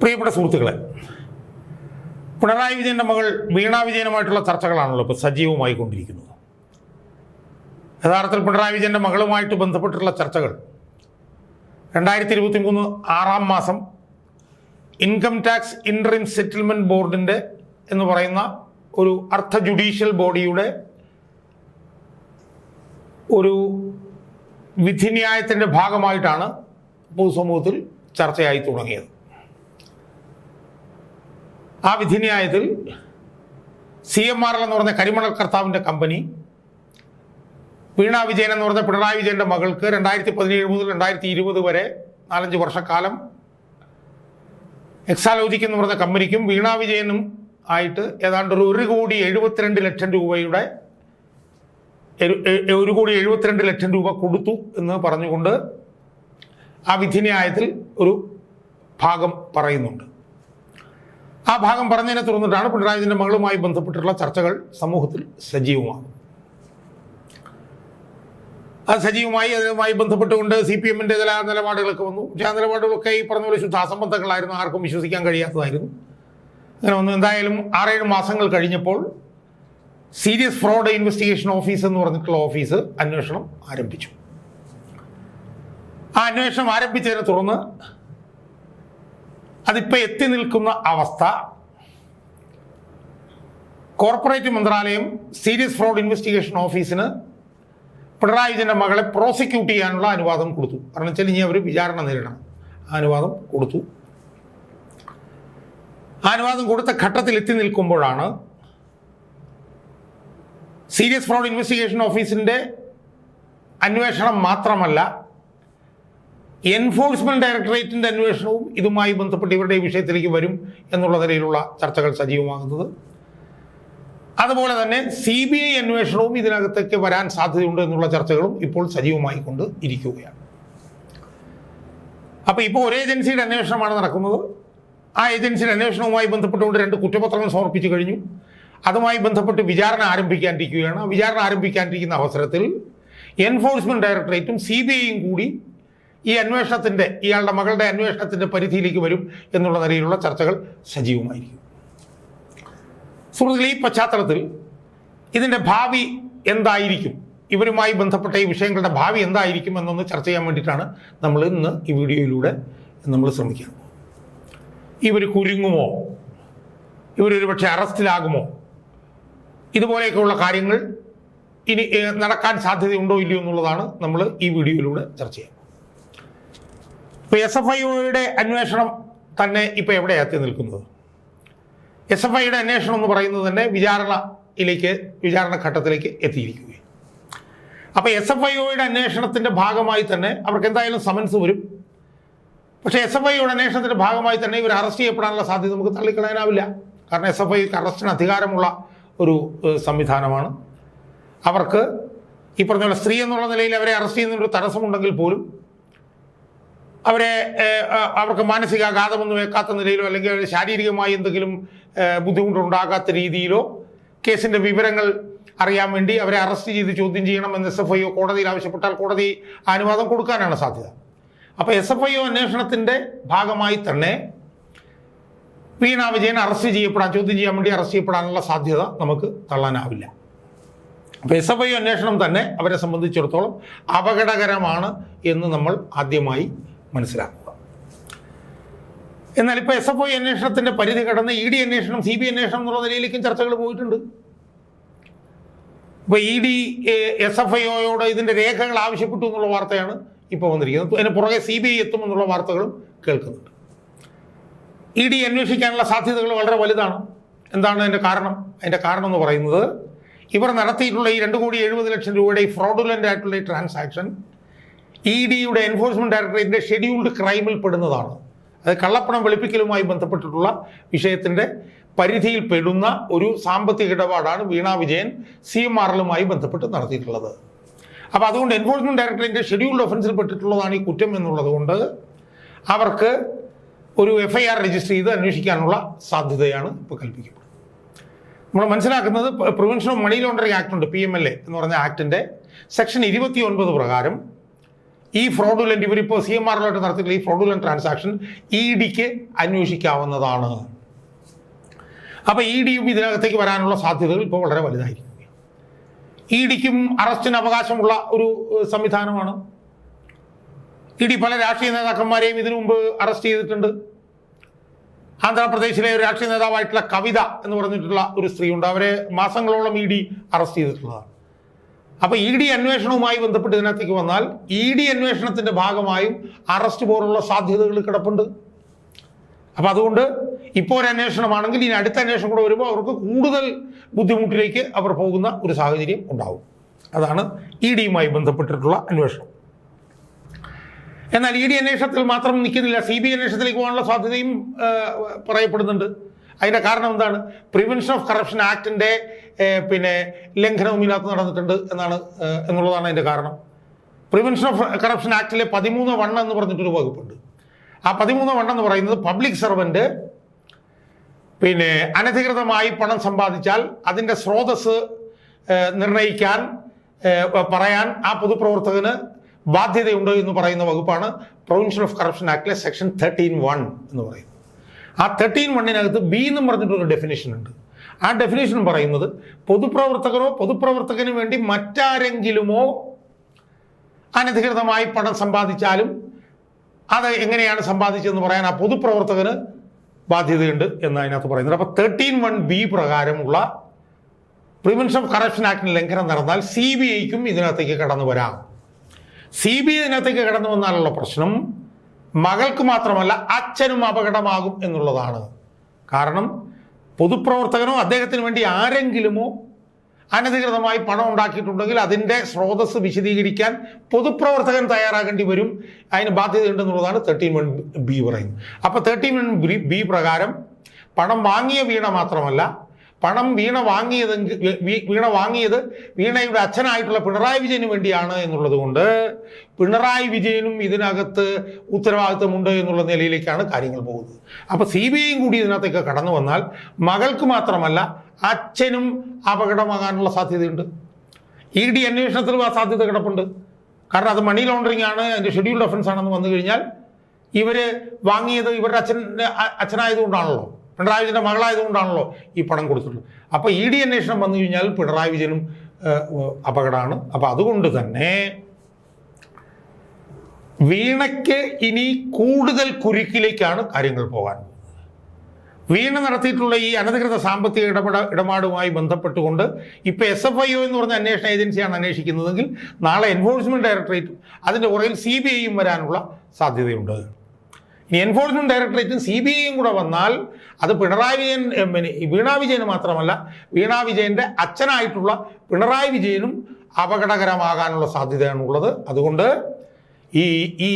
പ്രിയപ്പെട്ട സുഹൃത്തുക്കളെ പിണറായി വിജയന്റെ മകൾ വീണ വിജയനുമായിട്ടുള്ള ചർച്ചകളാണല്ലോ ഇപ്പോൾ സജീവമായി കൊണ്ടിരിക്കുന്നത് യഥാർത്ഥത്തിൽ പിണറായി വിജയന്റെ മകളുമായിട്ട് ബന്ധപ്പെട്ടിട്ടുള്ള ചർച്ചകൾ. രണ്ടായിരത്തി ഇരുപത്തി മൂന്ന് ആറാം മാസം ഇൻകം ടാക്സ് ഇൻട്രീം സെറ്റിൽമെന്റ് ബോർഡിന്റെ എന്ന് പറയുന്ന ഒരു അർത്ഥ ജുഡീഷ്യൽ ബോഡിയുടെ ഒരു വിധിന്യായത്തിന്റെ ഭാഗമായിട്ടാണ് പൊതുസമൂഹത്തിൽ ചർച്ചയായി തുടങ്ങിയത്. ആ വിധിന്യായത്തിൽ സി എം ആർ എൽ എന്ന് പറഞ്ഞ കരിമണൽ കർത്താവിന്റെ കമ്പനി വീണ വിജയൻ എന്ന് പറഞ്ഞ പിണറായി വിജയന്റെ മകൾക്ക് രണ്ടായിരത്തി പതിനേഴ് മുതൽ രണ്ടായിരത്തി ഇരുപത് വരെ നാലഞ്ച് വർഷക്കാലം എക്സാലോജിക് എന്ന് പറഞ്ഞ കമ്പനിക്കും വീണ വിജയനും ആയിട്ട് ഏതാണ്ട് ഒരു ഒരു കോടി എഴുപത്തിരണ്ട് ലക്ഷം രൂപയുടെ ഒരു കോടി എഴുപത്തിരണ്ട് ലക്ഷം രൂപ കൊടുത്തു എന്ന് പറഞ്ഞുകൊണ്ട് ആ വിധിന്യായത്തിൽ ഒരു ഭാഗം പറയുന്നുണ്ട്. ആ ഭാഗം പറഞ്ഞതിനെ തുടർന്നിട്ടാണ് പിണറായി മകളുമായി ബന്ധപ്പെട്ടിട്ടുള്ള ചർച്ചകൾ സമൂഹത്തിൽ സജീവമാണ് അത് സജീവമായി അതുമായി ബന്ധപ്പെട്ടുകൊണ്ട് സി പി എമ്മിന്റെ ചില നിലപാടുകളൊക്കെ വന്നു. പക്ഷേ ആ നിലപാടുകളൊക്കെ ഈ പറഞ്ഞ പോലെ ശുദ്ധാസംബന്ധങ്ങളായിരുന്നു ആർക്കും വിശ്വസിക്കാൻ കഴിയാത്തതായിരുന്നു. അങ്ങനെ വന്നു. എന്തായാലും ആറേഴ് മാസങ്ങൾ കഴിഞ്ഞപ്പോൾ സീരിയസ് ഫ്രോഡ് ഇൻവെസ്റ്റിഗേഷൻ ഓഫീസ് എന്ന് പറഞ്ഞിട്ടുള്ള ഓഫീസ് അന്വേഷണം ആരംഭിച്ചു. ആ അന്വേഷണം ആരംഭിച്ചതിനെ തുടർന്ന് അതിപ്പോൾ എത്തി നിൽക്കുന്ന അവസ്ഥ. കോർപ്പറേറ്റ് മന്ത്രാലയം സീരിയസ് ഫ്രോഡ് ഇൻവെസ്റ്റിഗേഷൻ ഓഫീസിന് പിണറായി മകളെ പ്രോസിക്യൂട്ട് ചെയ്യാനുള്ള അനുവാദം കൊടുത്തു. കാരണം വെച്ചാൽ ഇനി അവർ വിചാരണ നേരിടണം. അനുവാദം കൊടുത്തു. അനുവാദം കൊടുത്ത ഘട്ടത്തിൽ എത്തി നിൽക്കുമ്പോഴാണ് സീരിയസ് ഫ്രോഡ് ഇൻവെസ്റ്റിഗേഷൻ ഓഫീസിന്റെ അന്വേഷണം മാത്രമല്ല എൻഫോഴ്സ്മെന്റ് ഡയറക്ടറേറ്റിന്റെ അന്വേഷണവും ഇതുമായി ബന്ധപ്പെട്ട് ഇവരുടെ ഈ വിഷയത്തിലേക്ക് വരും എന്നുള്ള നിലയിലുള്ള ചർച്ചകൾ സജീവമാകുന്നത്. അതുപോലെ തന്നെ സി ബി ഐ അന്വേഷണവും ഇതിനകത്തേക്ക് വരാൻ സാധ്യതയുണ്ട് എന്നുള്ള ചർച്ചകളും ഇപ്പോൾ സജീവമായി കൊണ്ട് ഇരിക്കുകയാണ്. അപ്പോൾ ഇപ്പോൾ ഒരു ഏജൻസിയുടെ അന്വേഷണമാണ് നടക്കുന്നത്. ആ ഏജൻസിയുടെ അന്വേഷണവുമായി ബന്ധപ്പെട്ടുകൊണ്ട് രണ്ട് കുറ്റപത്രങ്ങൾ സമർപ്പിച്ചു കഴിഞ്ഞു. അതുമായി ബന്ധപ്പെട്ട് വിചാരണ ആരംഭിക്കാനിരിക്കുകയാണ് വിചാരണ ആരംഭിക്കാനിരിക്കുന്ന അവസരത്തിൽ എൻഫോഴ്സ്മെന്റ് ഡയറക്ടറേറ്റും സി ബി ഐയും കൂടി ഈ അന്വേഷണത്തിന്റെ ഇയാളുടെ മകളുടെ അന്വേഷണത്തിന്റെ പരിധിയിലേക്ക് വരും എന്നുള്ള നിലയിലുള്ള ചർച്ചകൾ സജീവമായിരിക്കും. സുഹൃത്തുക്കൾ ഈ പശ്ചാത്തലത്തിൽ ഇതിന്റെ ഭാവി എന്തായിരിക്കും? ഇവരുമായി ബന്ധപ്പെട്ട ഈ വിഷയങ്ങളുടെ ഭാവി എന്തായിരിക്കും എന്നൊന്ന് ചർച്ച ചെയ്യാൻ വേണ്ടിയിട്ടാണ് നമ്മൾ ഇന്ന് ഈ വീഡിയോയിലൂടെ നമ്മൾ ശ്രമിക്കുന്നത്. ഇവർ കുരുങ്ങുമോ? ഇവരൊരു പക്ഷേ അറസ്റ്റിലാകുമോ? ഇതുപോലെയൊക്കെയുള്ള കാര്യങ്ങൾ ഇനി നടക്കാൻ സാധ്യതയുണ്ടോ ഇല്ലയോ എന്നുള്ളതാണ് നമ്മൾ ഈ വീഡിയോയിലൂടെ ചർച്ച ചെയ്യുന്നത് ഇപ്പോൾ എസ് എഫ് ഐയുടെ അന്വേഷണം തന്നെ ഇപ്പോൾ എവിടെയാണ് എത്തി നിൽക്കുന്നത്? എസ് എഫ് ഐയുടെ അന്വേഷണം എന്ന് പറയുന്നത് തന്നെ വിചാരണയിലേക്ക് വിചാരണ ഘട്ടത്തിലേക്ക് എത്തിയിരിക്കുകയാണ്. അപ്പോൾ എസ് എഫ് ഐയുടെ അന്വേഷണത്തിന്റെ ഭാഗമായി തന്നെ അവർക്ക് എന്തായാലും സമൻസ് വരും. പക്ഷേ എസ് എഫ് ഐയുടെ അന്വേഷണത്തിന്റെ ഭാഗമായി തന്നെ ഇവർ അറസ്റ്റ് ചെയ്യപ്പെടാനുള്ള സാധ്യത നമുക്ക് തള്ളിക്കളയാനാവില്ല. കാരണം എസ് എഫ് ഐക്ക് അറസ്റ്റിന് അധികാരമുള്ള ഒരു സംവിധാനമാണ്. അവർക്ക് ഈ പറഞ്ഞ പോലെ സ്ത്രീ എന്നുള്ള നിലയിൽ അവരെ അറസ്റ്റ് ചെയ്യുന്നതിനൊരു തടസ്സമുണ്ടെങ്കിൽ പോലും അവരെ അവർക്ക് മാനസികാഘാതമൊന്നും വെക്കാത്ത നിലയിലോ അല്ലെങ്കിൽ അവരെ ശാരീരികമായി എന്തെങ്കിലും ബുദ്ധിമുട്ടുണ്ടാകാത്ത രീതിയിലോ കേസിന്റെ വിവരങ്ങൾ അറിയാൻ വേണ്ടി അവരെ അറസ്റ്റ് ചെയ്ത് ചോദ്യം ചെയ്യണം എന്ന് എസ് എഫ് ഐ കോടതിയിൽ ആവശ്യപ്പെട്ടാൽ കോടതി അനുവാദം കൊടുക്കാനാണ് സാധ്യത. അപ്പോൾ എസ് എഫ് ഐ ഒ അന്വേഷണത്തിന്റെ ഭാഗമായി തന്നെ വീണ വിജയൻ അറസ്റ്റ് ചെയ്യപ്പെടാൻ ചോദ്യം ചെയ്യാൻ വേണ്ടി അറസ്റ്റ് ചെയ്യപ്പെടാനുള്ള സാധ്യത നമുക്ക് തള്ളാനാവില്ല. അപ്പോൾ എസ് എഫ് ഐ അന്വേഷണം തന്നെ അവരെ സംബന്ധിച്ചിടത്തോളം അപകടകരമാണ് എന്ന് നമ്മൾ ആദ്യമായി മനസ്സിലാക്കുക. എന്നാൽ ഇപ്പോൾ എസ് എഫ് ഐ അന്വേഷണത്തിന്റെ പരിധി കടന്ന് ഇ ഡി അന്വേഷണം സി ബി അന്വേഷണം എന്നുള്ള നിലയിലേക്കും ചർച്ചകൾ പോയിട്ടുണ്ട്. ഇപ്പോൾ ഇ ഡി എസ് എഫ് ഐയോട് ഇതിന്റെ രേഖകൾ ആവശ്യപ്പെട്ടു എന്നുള്ള വാർത്തയാണ് ഇപ്പോൾ വന്നിരിക്കുന്നത്. അതിന് പുറകെ സി ബി ഐ എത്തുമെന്നുള്ള വാർത്തകളും കേൾക്കുന്നുണ്ട്. ഇ ഡി അന്വേഷിക്കാനുള്ള സാധ്യതകൾ വളരെ വലുതാണ്. എന്താണ് അതിന്റെ കാരണം? അതിന്റെ കാരണം എന്ന് പറയുന്നത് ഇവർ നടത്തിയിട്ടുള്ള ഈ രണ്ട് കോടി എഴുപത് ലക്ഷം രൂപയുടെ ഈ ഫ്രോഡുലന്റ് ആയിട്ടുള്ള ഈ ട്രാൻസാക്ഷൻ ഇ ഡിയുടെ എൻഫോഴ്സ്മെന്റ് ഡയറക്ടറേറ്റിന്റെ ഷെഡ്യൂൾഡ് ക്രൈമിൽ പെടുന്നതാണ്. അത് കള്ളപ്പണം വെളുപ്പിക്കലുമായി ബന്ധപ്പെട്ടിട്ടുള്ള വിഷയത്തിന്റെ പരിധിയിൽ പെടുന്ന ഒരു സാമ്പത്തിക ഇടപാടാണ് Veena Vijayan C M R എല്ലുമായി ബന്ധപ്പെട്ട് നടത്തിയിട്ടുള്ളത്. അപ്പോൾ അതുകൊണ്ട് എൻഫോഴ്സ്മെന്റ് ഡയറക്ടറേറ്റിന്റെ ഷെഡ്യൂൾഡ് ഒഫൻസിൽ പെട്ടിട്ടുള്ളതാണ് ഈ കുറ്റം എന്നുള്ളതുകൊണ്ട് അവർക്ക് ഒരു എഫ് ഐ ആർ രജിസ്റ്റർ ചെയ്ത് അന്വേഷിക്കാനുള്ള സാധ്യതയാണ് ഇപ്പോൾ കൽപ്പിക്കപ്പെടുന്നത്. നമ്മൾ മനസ്സിലാക്കുന്നത് prevention of money laundering act ഉണ്ട് പി എം എൽ എ എന്ന് പറഞ്ഞ ആക്ടിന്റെ സെക്ഷൻ ഇരുപത്തി ഒൻപത് പ്രകാരം ഈ ഫ്രോഡുലന്റ് ഇവരിപ്പോൾ സി എം ആറിലോട്ട് നടത്തിയിട്ടുള്ള ഈ ഫ്രോഡുലന്റ് ട്രാൻസാക്ഷൻ ഇ ഡിക്ക് അന്വേഷിക്കാവുന്നതാണ്. അപ്പോൾ ഇ ഡിയും ഇതിനകത്തേക്ക് വരാനുള്ള സാധ്യതകൾ ഇപ്പോൾ വളരെ വലുതായിരിക്കും. ഇ ഡിക്കും അറസ്റ്റിന് അവകാശമുള്ള ഒരു സംവിധാനമാണ്. ഇ ഡി പല രാഷ്ട്രീയ നേതാക്കന്മാരെയും ഇതിനു മുമ്പ് അറസ്റ്റ് ചെയ്തിട്ടുണ്ട്. ആന്ധ്രാപ്രദേശിലെ ഒരു രാഷ്ട്രീയ നേതാവായിട്ടുള്ള കവിത എന്ന് പറഞ്ഞിട്ടുള്ള ഒരു സ്ത്രീയുണ്ട്. അവരെ മാസങ്ങളോളം ഇ ഡി അറസ്റ്റ് ചെയ്തിട്ടുള്ളതാണ്. അപ്പോൾ ഇ ഡി അന്വേഷണവുമായി ബന്ധപ്പെട്ട് ഇതിനകത്തേക്ക് വന്നാൽ ഇ ഡി അന്വേഷണത്തിന്റെ ഭാഗമായും അറസ്റ്റ് പോലുള്ള സാധ്യതകൾ കിടപ്പുണ്ട്. അപ്പോൾ അതുകൊണ്ട് ഇപ്പോൾ ഒരു അന്വേഷണമാണെങ്കിൽ ഇനി അടുത്ത അന്വേഷണം കൂടെ വരുമ്പോൾ അവർക്ക് കൂടുതൽ ബുദ്ധിമുട്ടിലേക്ക് അവർ പോകുന്ന ഒരു സാഹചര്യം ഉണ്ടാവും. അതാണ് ഇ ഡിയുമായി ബന്ധപ്പെട്ടിട്ടുള്ള അന്വേഷണം. എന്നാൽ ഇ ഡി അന്വേഷണത്തിൽ മാത്രം നിൽക്കുന്നില്ല. സി ബി ഐ അന്വേഷണത്തിലേക്ക് പോകാനുള്ള സാധ്യതയും പറയപ്പെടുന്നുണ്ട്. അതിന്റെ കാരണം എന്താണ്? പ്രിവെൻഷൻ ഓഫ് കറപ്ഷൻ ആക്ടിന്റെ പിന്നെ ലംഘനവും ഇതിനകത്ത് നടന്നിട്ടുണ്ട് എന്നാണ് എന്നുള്ളതാണ് അതിന്റെ കാരണം. പ്രിവെൻഷൻ ഓഫ് കറപ്ഷൻ ആക്ടിലെ പതിമൂന്ന് വണ്ണം എന്ന് പറഞ്ഞിട്ടൊരു വകുപ്പുണ്ട്. ആ പതിമൂന്ന് വണ്ണം എന്ന് പറയുന്നത് പബ്ലിക് സർവന്റ് പിന്നെ അനധികൃതമായി പണം സമ്പാദിച്ചാൽ അതിന്റെ സ്രോതസ് നിർണയിക്കാൻ പറയാൻ ആ പൊതുപ്രവർത്തകന് ബാധ്യതയുണ്ടോ എന്ന് പറയുന്ന വകുപ്പാണ് പ്രൊവിൻഷൻ ഓഫ് കറപ്ഷൻ ആക്ടിലെ സെക്ഷൻ തേർട്ടീൻ വൺ എന്ന് പറയുന്നത്. ആ തേർട്ടീൻ വണ്ണിനകത്ത് ബി എന്നും പറഞ്ഞിട്ടൊരു ഡെഫിനേഷൻ ഉണ്ട്. ആ ഡെഫിനേഷൻ പറയുന്നത് പൊതുപ്രവർത്തകരോ പൊതുപ്രവർത്തകന് വേണ്ടി മറ്റാരെങ്കിലുമോ അനധികൃതമായി പണം സമ്പാദിച്ചാലും അത് എങ്ങനെയാണ് സമ്പാദിച്ചതെന്ന് പറയാൻ ആ പൊതുപ്രവർത്തകന് ബാധ്യതയുണ്ട് എന്ന് അതിനകത്ത് പറയുന്നത്. അപ്പോൾ തേർട്ടീൻ വൺ ബി പ്രകാരമുള്ള പ്രിവെൻഷൻ ഓഫ് കറപ്ഷൻ ആക്ടിന് ലംഘനം നടന്നാൽ സി ബി ഐക്കും ഇതിനകത്തേക്ക് കടന്നു വരാം. സി ബി ഐ ഇതിനകത്തേക്ക് കടന്നു വന്നാലുള്ള പ്രശ്നം മകൾക്ക് മാത്രമല്ല അച്ഛനും അപകടമാകും എന്നുള്ളതാണ്. കാരണം പൊതുപ്രവർത്തകനോ അദ്ദേഹത്തിന് വേണ്ടി ആരെങ്കിലുമോ അനധികൃതമായി പണം ഉണ്ടാക്കിയിട്ടുണ്ടെങ്കിൽ അതിന്റെ സ്രോതസ് വിശദീകരിക്കാൻ പൊതുപ്രവർത്തകൻ തയ്യാറാകേണ്ടി വരും. അതിന് ബാധ്യതയുണ്ടെന്നുള്ളതാണ് തേർട്ടീൻ വൺ ബി പറയുന്നത്. അപ്പോൾ തേർട്ടീൻ വൺ ബി പ്രകാരം പണം വാങ്ങിയ വീണ മാത്രമല്ല പണം വീണ വാങ്ങിയത് വീണ വാങ്ങിയത് വീണയുടെ അച്ഛനായിട്ടുള്ള പിണറായി വിജയന് വേണ്ടിയാണ് എന്നുള്ളത് കൊണ്ട് പിണറായി വിജയനും ഇതിനകത്ത് ഉത്തരവാദിത്തമുണ്ട് എന്നുള്ള നിലയിലേക്കാണ് കാര്യങ്ങൾ പോകുന്നത്. അപ്പോൾ സി ബി ഐയും കൂടി ഇതിനകത്തേക്ക് കടന്നു വന്നാൽ മകൾക്ക് മാത്രമല്ല അച്ഛനും അപകടമാകാനുള്ള സാധ്യതയുണ്ട്. ഇ ഡി അന്വേഷണത്തിലും ആ സാധ്യത കിടപ്പുണ്ട്. കാരണം അത് മണി ലോണ്ടറിംഗ് ആണ് അതിന്റെ ഷെഡ്യൂൾഡ് ഒഫൻസ് ആണെന്ന് വന്നു കഴിഞ്ഞാൽ ഇവർ വാങ്ങിയത് ഇവരുടെ അച്ഛൻ അച്ഛനായതുകൊണ്ടാണല്ലോ. പിണറായി വിജയന്റെ മകളായതുകൊണ്ടാണല്ലോ ഈ പണം കൊടുത്തിട്ടുള്ളത്. അപ്പോൾ ഇ ഡി അന്വേഷണം വന്നു കഴിഞ്ഞാൽ പിണറായി വിജയനും അപകടമാണ്. അപ്പോൾ അതുകൊണ്ട് തന്നെ വീണയ്ക്ക് ഇനി കൂടുതൽ കുരുക്കിലേക്കാണ് കാര്യങ്ങൾ പോകാൻ വീണ നടത്തിയിട്ടുള്ള ഈ അനധികൃത സാമ്പത്തിക ഇടപെട ഇടപാടുമായി ബന്ധപ്പെട്ടുകൊണ്ട് ഇപ്പോൾ എസ് എഫ് ഐ ഒ എന്ന് പറഞ്ഞ അന്വേഷണ ഏജൻസിയാണ് അന്വേഷിക്കുന്നതെങ്കിൽ നാളെ എൻഫോഴ്സ്മെന്റ് ഡയറക്ടറേറ്റും അതിന്റെ പുറകിൽ സി ബി ഐയും വരാനുള്ള സാധ്യതയുണ്ട്. ഇനി എൻഫോഴ്സ്മെന്റ് ഡയറക്ടറേറ്റും സി ബി ഐയും കൂടെ വന്നാൽ അത് പിണറായി വിജയൻ വീണാ വിജയന് മാത്രമല്ല വീണാ വിജയന്റെ അച്ഛനായിട്ടുള്ള പിണറായി വിജയനും അപകടകരമാകാനുള്ള സാധ്യതയാണ് ഉള്ളത് അതുകൊണ്ട് ഈ ഈ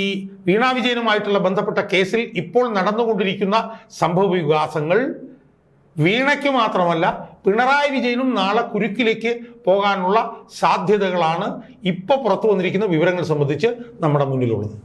വീണാ വിജയനുമായിട്ടുള്ള ബന്ധപ്പെട്ട കേസിൽ ഇപ്പോൾ നടന്നുകൊണ്ടിരിക്കുന്ന സംഭവ വികാസങ്ങൾ വീണയ്ക്ക് മാത്രമല്ല പിണറായി വിജയനും നാളെ കുരുക്കിലേക്ക് പോകാനുള്ള സാധ്യതകളാണ് ഇപ്പോൾ പുറത്തു വന്നിരിക്കുന്ന വിവരങ്ങൾ സംബന്ധിച്ച് നമ്മുടെ മുന്നിലുള്ളത്.